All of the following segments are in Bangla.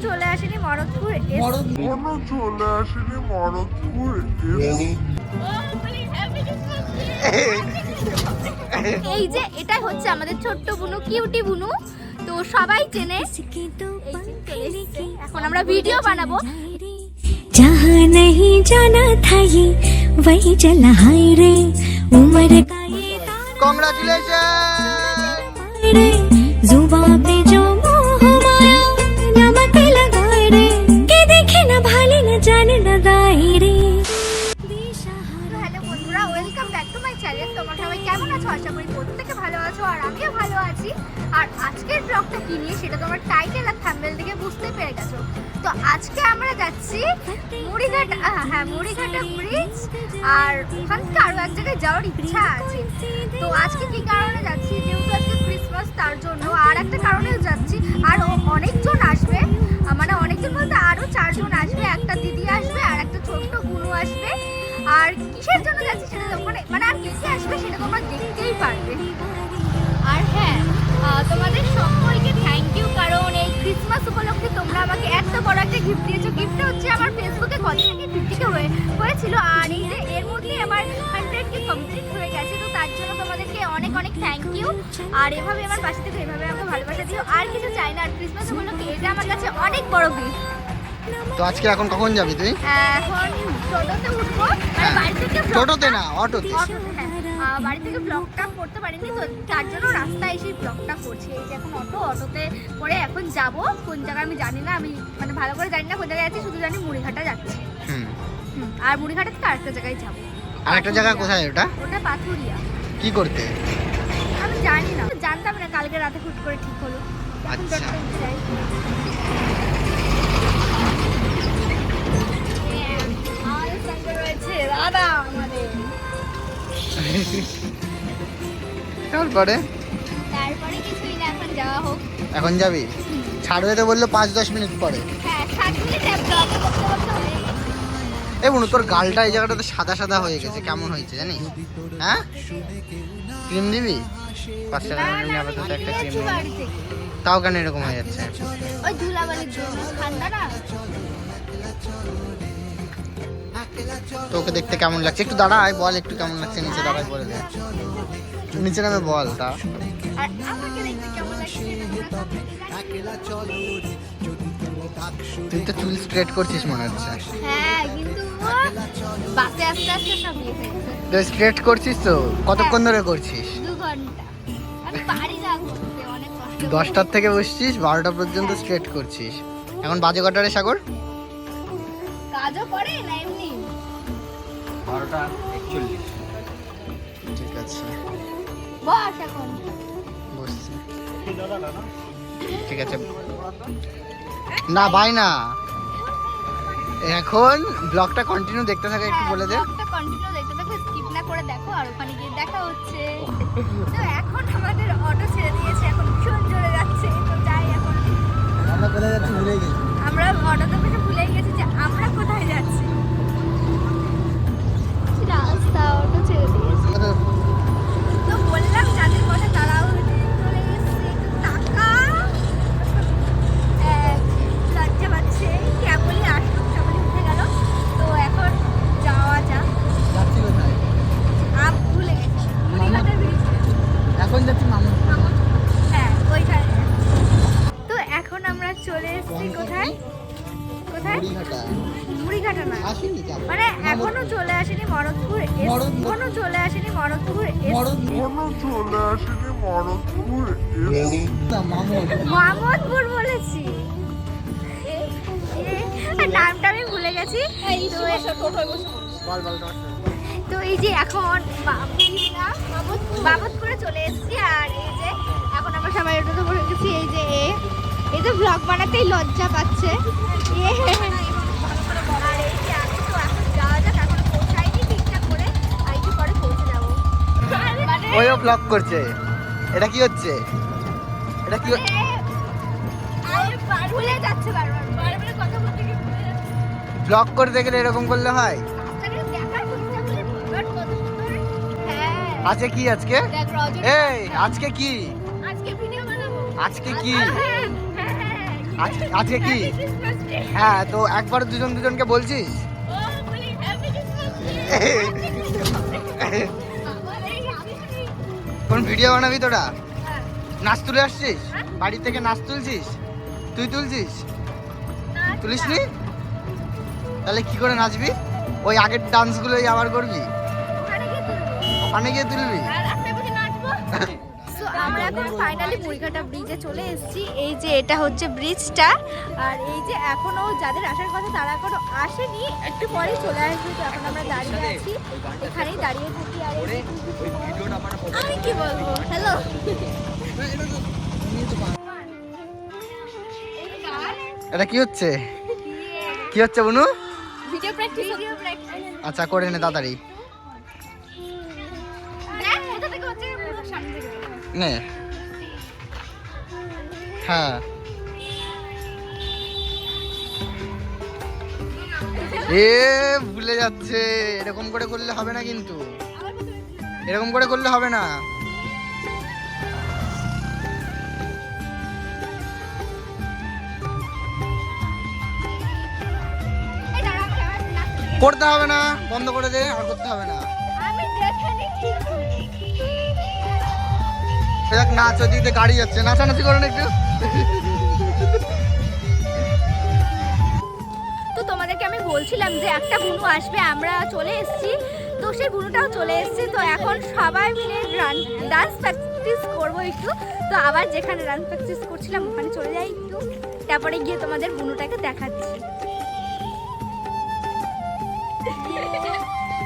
চলে আসেনি মরদপুর এস- এখনো চলে আসেনি মরদপুর এই যে এটাই হচ্ছে আমাদের ছোট্ট বুনু কিউটি বুনু তো সবাই চেনে এখন আমরা ভিডিও বানাবো जहाँ नहीं जाना था ये वही चला हाय रे उम्र का ये কংগ্রাচুলেশন रे जुबा पे আশা করি প্রত্যেকে ভালো আছো আর আমিও ভালো আছি। আর আজকের ব্লগটা কি নিয়ে সেটা তোমার টাইটেল আর থাম্বনেল দেখে বুঝতে পেরে গেছো। তো আজকে আমরা যাচ্ছি মুড়িঘাট হ্যাঁ মুড়িঘাটা ব্রিজ আর ওখান থেকে আরও এক জায়গায় যাওয়ার ইচ্ছা আছে। তো আজকে কি কারণে যাচ্ছি? যেহেতু আজকে ক্রিসমাস তার জন্য আর একটা কারণেও যাচ্ছি। আর অনেকজন আসবে মানে অনেকজন বলতে আরও চারজন আসবে। একটা দিদি আসবে আর একটা ছোট্ট গুনু আসবে। আর কিসের জন্য যাচ্ছি সেটা ওখানে মানে আর কে আসবে সেটা তোমরা দেখতেই পারবে। আর হ্যাঁ তোমাদের সকলকে থ্যাংক ইউ কারণ এই ক্রিসমাস উপলক্ষে তোমরা আমাকে এত বড় একটা গিফট দিয়েছ। গিফটটা হচ্ছে আমার ফেসবুকে কত থেকে ফিফটিকে হয়ে, হয়েছিল। আর এই যে এর মধ্যে আমার হান্ড্রেডকে কমপ্লিট হয়ে গেছে, তো তার জন্য তোমাদেরকে অনেক অনেক থ্যাংক ইউ আর এভাবে আমার পাশে থেকে, এভাবে আমাকে ভালোবাসা দিও। আর কিছু চাই না, আর ক্রিসমাস উপলক্ষে এটা আমার কাছে অনেক বড় গিফট তো আজকে এখন কখন যাবি তুই? টোটোতে উঠবো। মানে হ্যাঁ। টোটোতে না অটোতে হ্যাঁ। বাড়ি থেকে ব্লগটা করতে পারিনি তো তার জন্য রাস্তায় এসে ব্লগটা করছি। এই যে এখন অটো অটোতে করে এখন যাব। কোন জায়গায় আমি জানি না আমি মানে ভালো করে জানি না কোন জায়গায় যাচ্ছি শুধু জানি মুড়িঘাটা যাচ্ছি। আর মুড়িঘাটা থেকে আরেকটা জায়গায় যাব। আর একটা জায়গা কোথায় ওটা? ওটা পাথুরিয়া। কি করতে? আমি জানি না জানতাম না কালকে রাতে হুট করে ঠিক হলো। এখন আচ্ছা। যাই। রয়েছে দাদা আমাদের। তারপরে? তারপরে কিছুই না এখন যাওয়া হোক। এখন যাবি? ছাড়বে তো বলল পাঁচ দশ মিনিট পরে। হ্যাঁ। এ বোন তোর গালটা এই জায়গাটাতে সাদা সাদা হয়ে গেছে কেমন হয়েছে জানিস? হ্যাঁ? ক্রিম দিবি? পাঁচ টাকা না, আপাতত একটা ক্রিম। তাও কেন এরকম হয়ে যাচ্ছে? ওই ধুলাবালির জন্য ঠান্ডা না? তোকে দেখতে কেমন লাগছে? একটু দাঁড়ায় বল একটু কেমন লাগছে নিচে দাঁড়ায় বলে দে। নিচে নামে বল তা তুই তো চুল স্ট্রেট করছিস মনে হচ্ছে। হ্যাঁ কিন্তু বাসে আস্তে আস্তে সব ইয়ে তুই স্ট্রেট করছিস তো? কতক্ষণ ধরে করছিস। দশটার থেকে বসছিস বারোটা পর্যন্ত স্ট্রেট করছিস। এখন বাজে কটারে সাগর? কাজও করে না এমনি। বারোটা একচল্লিশ। ঠিক আছে। বস এখন। বসছি। ঠিক আছে। না ভাই না। এখন ব্লগটা কন্টিনিউ দেখতে থাকে একটু বলে দে। কন্টিনিউ দেখতে থাকো স্কিপ না করে দেখো আর ওখানে গিয়ে দেখা হচ্ছে। তো এখন আমাদের অটো ছেড়ে দিয়েছে এখন ভীষণ জোরে যাচ্ছে তো যাই এখন। আমরা কোথায় যাচ্ছি ভুলে গেছি। আমরা অটোতে বসে ভুলে গেছি যে আমরা কোথায় যাচ্ছি। রাস্তা অটো তো এই যে এখন বাবদ করে চলে এসেছি আর এই যে এখন আমরা সবাই ওটাতে বসে গেছি এই যে এ এই যে ব্লগ বানাতেই লজ্জা পাচ্ছে। এ তো মানে ওইও ব্লগ করছে। এটা কি হচ্ছে? এটা কি আমি ভুলে যাচ্ছে বারবার। বারবার কথা বলতে গিয়ে ভুলে যাচ্ছে। ব্লগ করতে গেলে এরকম করলে হয়? আছে কি আজকে? এই আজকে কি? আজকে ভিডিও বানাবো। আজকে কি? হ্যাঁ, হ্যাঁ, হ্যাঁ, আজকে আজকে কি হ্যাঁ তো একবার দুজন দুজনকে বলছিস? কোন ভিডিও বানাবি তোরা? নাচ তুলে আসছিস? বাড়ি থেকে নাচ তুলছিস? তুই তুলছিস? তুলিস নি তাহলে কি করে নাচবি? ওই আগের ডান্সগুলোই আবার করবি? ওখানে গিয়ে তুলবি? আমরা এখন ফাইনালি মুড়িঘাটা ব্রিজে চলে এসেছি। এই যে এটা হচ্ছে ব্রিজটা আর এই যে এখনও যাদের আসার কথা তারা এখনও আসেনি একটু পরে চলে আসবে তো এখন আমরা দাঁড়িয়ে আছি। এখানেই দাঁড়িয়ে থাকি আর আমি কি বলব? হ্যালো এটা কি হচ্ছে? কি হচ্ছে বনু? ভিডিও প্র্যাকটিস আচ্ছা করে নে তাড়াতাড়ি। নে। হ্যাঁ এ ভুলে যাচ্ছে। এরকম করে করলে হবে না কিন্তু। এরকম করে করলে হবে না। করতে হবে না বন্ধ করে দে আর করতে হবে না। দেখ নাচ ওদিকে গাড়ি যাচ্ছে। নাচানাচি করেন একটু। তো তোমাদেরকে আমি বলছিলাম যে একটা বুনু আসবে আমরা চলে এসেছি। তো সেই বুনুটাও চলে এসেছে। তো এখন সবাই মিলে রান ডান্স প্র্যাকটিস করব একটু। তো আবার যেখানে ডান্স প্র্যাকটিস করছিলাম ওখানে চলে যাই একটু। তারপরে গিয়ে তোমাদের বুনুটাকে দেখাচ্ছি।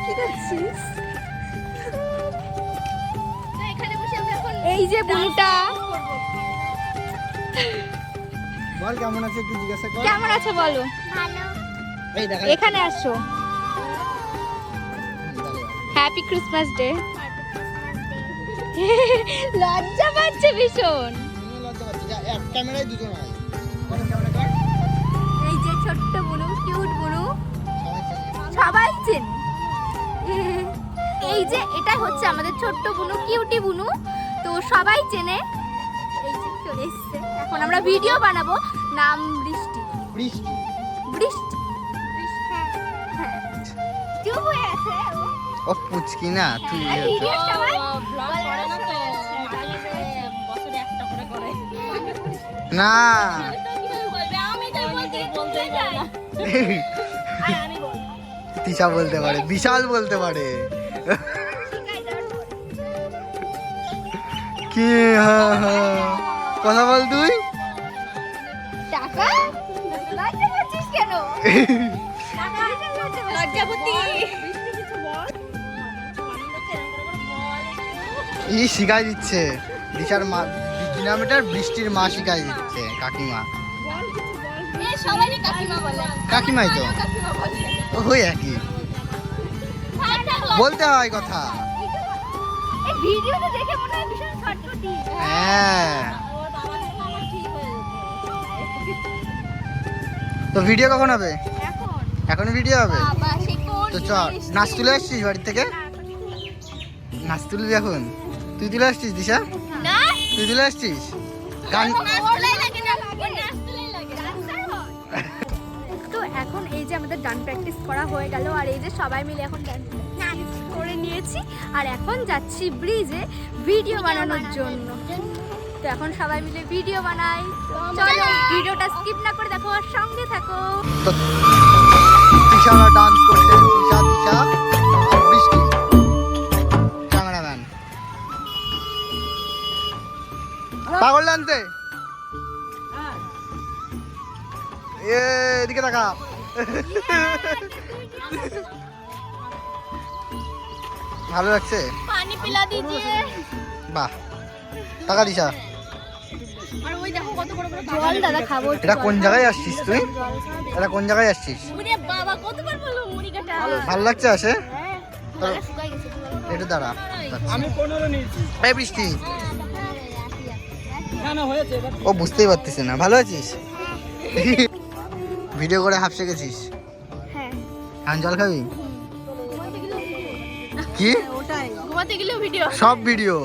কি করছিস? এই যে বুনুটা। বল কেমন আছে একটু জিজ্ঞাসা কর। কেমন আছে বলো। এই দেখা এখানে আসো হ্যাপি ক্রিসমাস ডে লজ্জা পাচ্ছে ভীষণ। ক্যামেরায় দুজন এই যে ছোট্ট বুনু কিউট বুনু। সবাই চেন। এই যে এটা হচ্ছে আমাদের ছোট্ট বুনু কিউটি বুনু। সবাই চেনে। এই যে চলে এসছে। এখন আমরা ভিডিও বানাবো। নাম বৃষ্টি। বৃষ্টি। বৃষ্টি। হ্যাঁ। হয়ে ও। পুচকি না তুই না। তিশা বলতে পারে বিশাল বলতে পারে। কি? হ্যাঁ হ্যাঁ। কথা বল তুই। টাকা? লজ্জা পাচ্ছিস কেন? ই শিখাই দিচ্ছে। দিশার মা কিলোমিটার বৃষ্টির মা শিখাই দিচ্ছে কাকিমা। কাকিমাই তো। ওই একই। বলতে হয় কথা। এই ভিডিওটা দেখে মনে হয় ভীষণ ছটফটি। হ্যাঁ। তো ভিডিও কখন হবে? এখন। এখন ভিডিও হবে? তো চল নাচ তুলে আসছিস বাড়ি থেকে? নাচ তুলবি এখন? তুই তুলে আসছিস দিশা? তুই তুলে আসছিস? গান তো এখন এই যে আমাদের ডান প্র্যাকটিস করা হয়ে গেল আর এই যে সবাই মিলে এখন ডান্স নিয়েছি আর এখন যাচ্ছি ব্রিজে ভিডিও বানানোর জন্য। তো এখন সবাই মিলে ভিডিও বানাই। চলো ভিডিওটা স্কিপ না করে দেখো আর সঙ্গে থাকো। তো ডান্স করছে দিশা দিশা বৃষ্টি। ক্যামেরাম্যান পাগল ডান্সে এদিকে তাকা ভালো লাগছে? পানি পিলা দিজিয়ে বাহ। টাকা দিশা আর ওই দেখো কত বড় বড় জল দাদা খাব এটা কোন জায়গায় আসছিস তুই? এটা কোন জায়গায় আসছিস? ওরে বাবা কতবার মুড়ি কাটা ভালো লাগছে। আসে? হ্যাঁ। পুরো। একটু দাঁড়া। আমি নিয়েছি। এই বৃষ্টি। ও বুঝতেই পারতেছে না। ভালো আছিস? ভিডিও করে হাফসে গেছিস? হ্যাঁ। জল খাবি? কি? ঘুমাতে গেলেও ভিডিও সব ভিডিও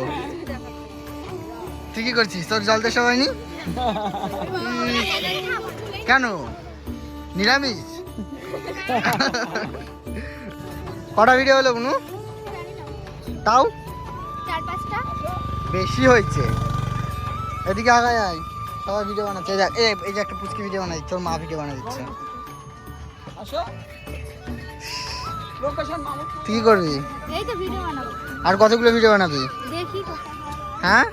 তুই কি করছিস তোর জল দেওয়া হয়নি? কেন? নিরামিষ? কটা ভিডিও হলো বুনু? তাও? বেশি হয়েছে। এদিকে আগায় আয়। সবাই ভিডিও বানাচ্ছে। এই যে একটা পুচকি ভিডিও বানাই তোর মা ভিডিও বানা দিচ্ছে। তুই কি করবি? এই তো ভিডিও বানাবো। আর কতগুলো ভিডিও বানাবি? দেখি হ্যাঁ?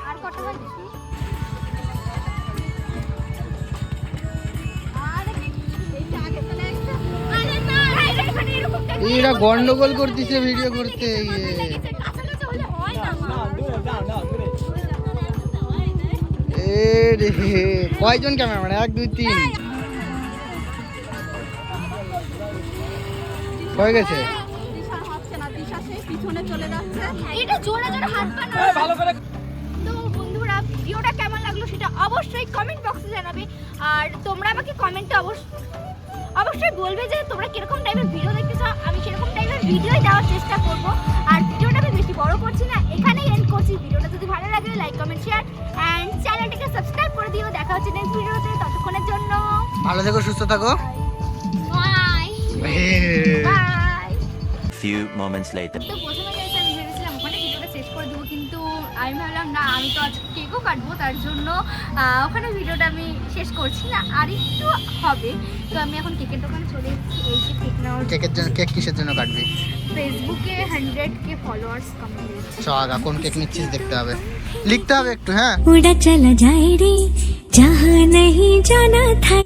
আর দেখি? দেখি। এরা গন্ডগোল করতেছে ভিডিও করতে হয় এ রে কয়জন ক্যামেরাম্যান? এক দুই তিন। হয়ে গেছে? তো বন্ধুরা ভিডিওটা কেমন লাগল সেটা অবশ্যই কমেন্ট বক্সে জানাবে। আর তোমরা আমাকে কমেন্টে অবশ্যই অবশ্যই বলবে যে তোমরা কীরকম টাইপের ভিডিও দেখতে চাও আমি সেরকম টাইপের ভিডিওই দেওয়ার চেষ্টা করব। আর ভিডিওটা আমি বেশি বড় করছি না এখানেই এন্ড করছি। ভিডিওটা যদি ভালো লাগে লাইক কমেন্ট শেয়ার অ্যান্ড চ্যানেলটিকে সাবস্ক্রাইব করে দিও। দেখা হচ্ছে নেক্সট ভিডিওতে ততক্ষণের জন্য। ভালো থেকো সুস্থ থাকো। Few moments later. তো প্রথমে গেছে আমি ভেবেছিলাম ওখানে ভিডিওটা শেষ করে দেবো কিন্তু আমি ভাবলাম না আমি তো আজকে কেকও কাটবো তার জন্য আহ, ওখানে ভিডিওটা আমি শেষ করছি না আর একটু হবে তো আমি এখন কেকের দোকানে চলে এসেছি এই যে কেক নেওয়ার কেকের জন্য কেক কিসের জন্য কাটবি ফেসবুকে হান্ড্রেড কে ফলোয়ার্স কমপ্লিট চ আগা কোন কেক নিচ্ছিস দেখতে হবে লিখতে হবে একটু হ্যাঁ उड़ा चला जाए रे जहाँ नहीं जाना था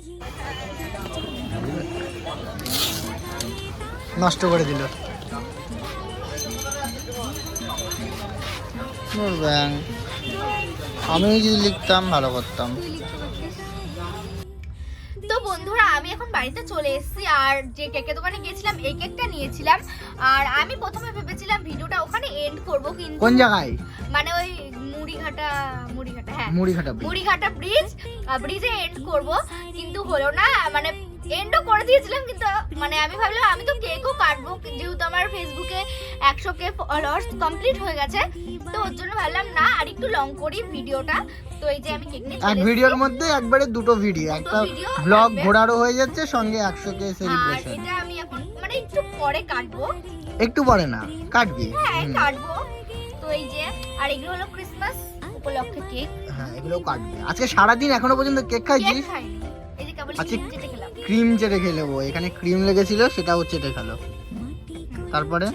নষ্ট করে দিল। আমি যদি লিখতাম ভালো করতাম। তো বন্ধুরা আমি এখন বাড়িতে চলে এসেছি আর যে কেকের দোকানে গেছিলাম এই কেকটা নিয়েছিলাম। আর আমি প্রথমে ভেবেছিলাম ভিডিওটা ওখানে এন্ড করব কিন্তু কোন জায়গায়? মানে ওই মুড়িঘাটা মুড়িঘাটা হ্যাঁ। মুড়িঘাটা মুড়িঘাটা ব্রিজ ব্রিজে এন্ড করব কিন্তু হলো না মানে এন্ডও করে দিয়েছিলাম কিন্তু মানে আমি ভাবলাম আমি তো কেকও কাটবো যেহেতু আমার ফেসবুকে একশো কে ফলোয়ার্স কমপ্লিট হয়ে গেছে তো ওর জন্য ভাবলাম না আর একটু লং করি ভিডিওটা। তো এই যে আমি কেক নিয়ে এক ভিডিওর মধ্যে একবারে দুটো ভিডিও একটা ব্লগ। ঘোরারও হয়ে যাচ্ছে সঙ্গে একশো কে আর এটা আমি এখন মানে একটু পরে কাটবো। একটু পরে না কাটবি। হ্যাঁ কাটবো। তো এই যে আর এগুলো হলো ক্রিসমাস উপলক্ষে কেক হ্যাঁ এগুলো কাটবি। আজকে সারাদিন এখনও পর্যন্ত কেক খাইছিস? খাইনি। যে ক্রিম চেটে খেয়ে নেব। এখানে ক্রিম লেগেছিল সেটাও চেটে খেলো। তারপরে?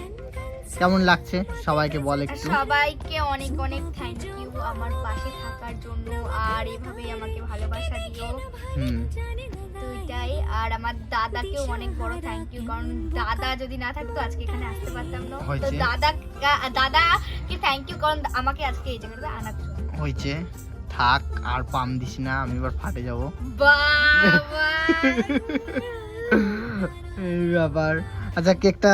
কেমন লাগছে? সবাইকে বল একটু। সবাইকে অনেক অনেক থ্যাংক ইউ আমার পাশে থাকার জন্য আর এভাবেই আমাকে ভালোবাসা দিও। হুম। এটাই। আর আমার দাদাকেও অনেক বড় থ্যাংক ইউ কারণ দাদা যদি না থাকতো আজকে এখানে আসতে পারতাম না। তো হয়েছে। দাদা দাদাকে থ্যাংক ইউ কারণ আমাকে আজকে এই জায়গাটা আনার জন্য। হয়েছে। থাক আর পাম দিস না আমি এবার ফাটে যাব। এই ব্যাপার। আচ্ছা কেকটা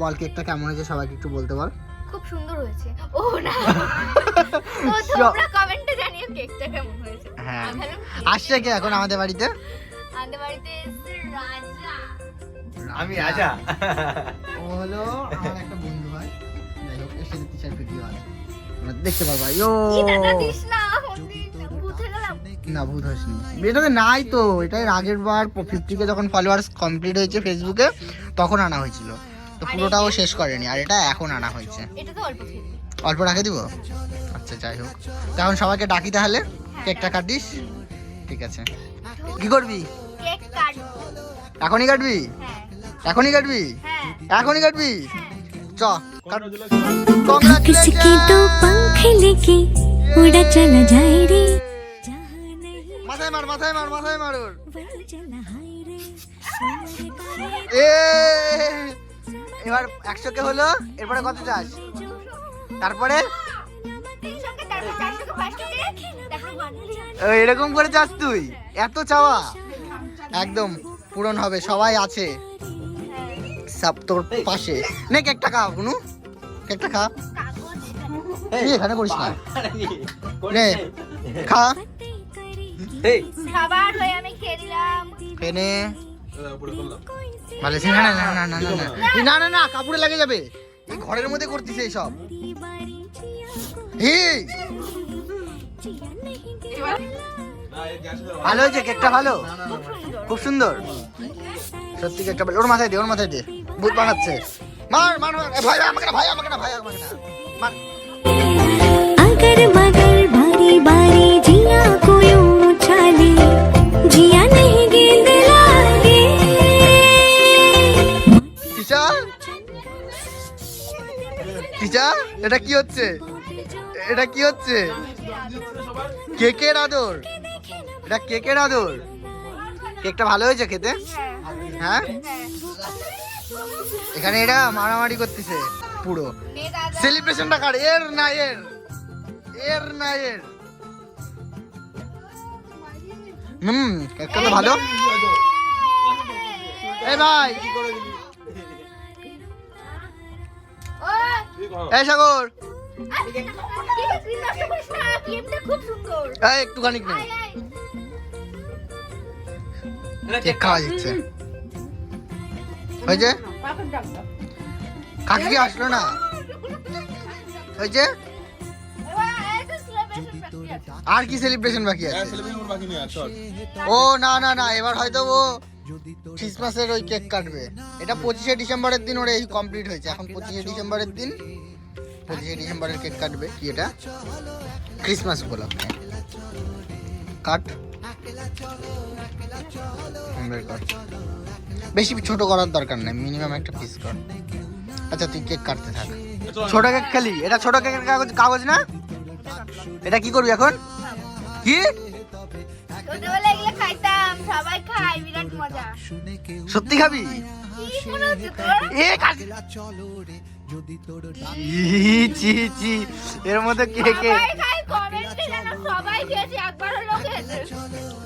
বল কেকটা কেমন হয়েছে সবাইকে একটু বলতে বল। খুব সুন্দর হয়েছে। ও না! তোমরা কমেন্টে জানিও কেকটা কেমন হয়েছে। হ্যাঁ। আসছে কে এখন আমাদের বাড়িতে? আমাদের বাড়িতে রাজা। আমি আজা ও হলো আমার একটা বন্ধু হয় যাই হোক এর সাথে টিচার ভিডিও আছে। দেখতে পারবা। ইয়ো কি দাদা দিস না? না ভূত হসনি এটাতে নাই তো এটাই আগের বার ফিফটিকে যখন ফলোয়ার্স কমপ্লিট হয়েছে ফেসবুকে তখন আনা হয়েছিল। তো পুরোটাও শেষ করেনি আর এটা এখন আনা হয়েছে। অল্প রাখে দিব? আচ্ছা যাই হোক। তখন সবাইকে ডাকি তাহলে? কেকটা কাটিস? ঠিক আছে। কি করবি? এখনই কাটবি? এখনই কাটবি? এখনই কাটবি? চ কাট। কংগ্রাচুলেশন। উড়া চলা যায় রে মাথায় মার মাথায় মার মাথায় মার ওর। এবার একশো কে হলো এরপরে কত চাস? তারপরে? এরকম করে চাস তুই? এত চাওয়া? একদম পূরণ হবে সবাই আছে। হ্যাঁ। সব তোর পাশে। নে কেকটা খা কোনো কেকটা খা। এখানে করিস না নে খা খাবার হয়ে আমি খেয়ে নিলাম ফেনে ভালো না না না না না না না না না না কাপড়ে লাগে যাবে এই ঘরের মধ্যে করতিস এই সব এই ভালো হয়েছে কেকটা ভালো খুব সুন্দর সত্যি কেকটা ভালো ওর মাথায় দে ওর মাথায় দে ভূত বানাচ্ছে মার মার মার ভাই আমাকে না ভাই আমাকে না ভাই আমাকে না মার अगर मगर बारी बारी जिया को यूं उछाले जिया नहीं गेंद लागे তিশা তিশা এটা কি হচ্ছে এটা কি হচ্ছে কেকের আদর এটা কেকের আদর কেকটা ভালো হয়েছে খেতে হ্যাঁ এখানে এরা মারামারি করতেছে পুরো মেয়ে দাদা সেলিব্রেশনটা কার এর না এর এর না এর হুম কেকটা তো ভালো। এই ভাই। এই সাগর। একটুখানি খাওয়া যাচ্ছে হয়েছে? কাকি আসলো না? হয়েছে? আর কি সেলিব্রেশন বাকি আছে? ও না না না এবার হয়তো ও ক্রিসমাসের ওই কেক কাটবে। এটা পঁচিশে ডিসেম্বরের দিন ওর এই কমপ্লিট হয়েছে। এখন পঁচিশে ডিসেম্বরের দিন পঁচিশে ডিসেম্বরের কেক কাটবে। কি এটা? ক্রিসমাস উপলক্ষে কাট। বেশি ছোট করার দরকার নেই। মিনিমাম একটা পিস কর। আচ্ছা তুই কেক কাটতে থাক। ছোট কেক খালি। এটা ছোট কেকের কাগজ কাগজ না? এটা কি করবি এখন? কি? সত্যি খাবি? এর মধ্যে কে কে?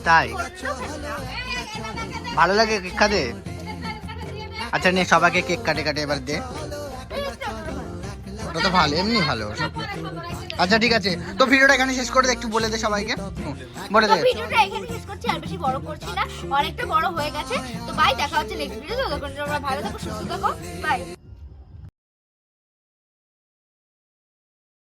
তাই? ভালো লাগে কেক খাতে? আচ্ছা নে সবাইকে কেক কাটে কাটে এবার দে। ওটা তো ভালো এমনি ভালো সব। আচ্ছা ঠিক আছে। তো ভিডিওটা এখানে শেষ করে দে, একটু বলে দে সবাইকে। বলে দে। ভিডিওটা এখানে শেষ করছি, আর বেশি বড় করছি না। অনেকটা বড় হয়ে গেছে। তো বাই দেখা হচ্ছে নেক্সট তোমরা ভালো থাকো, সুস্থ থাকো। বাই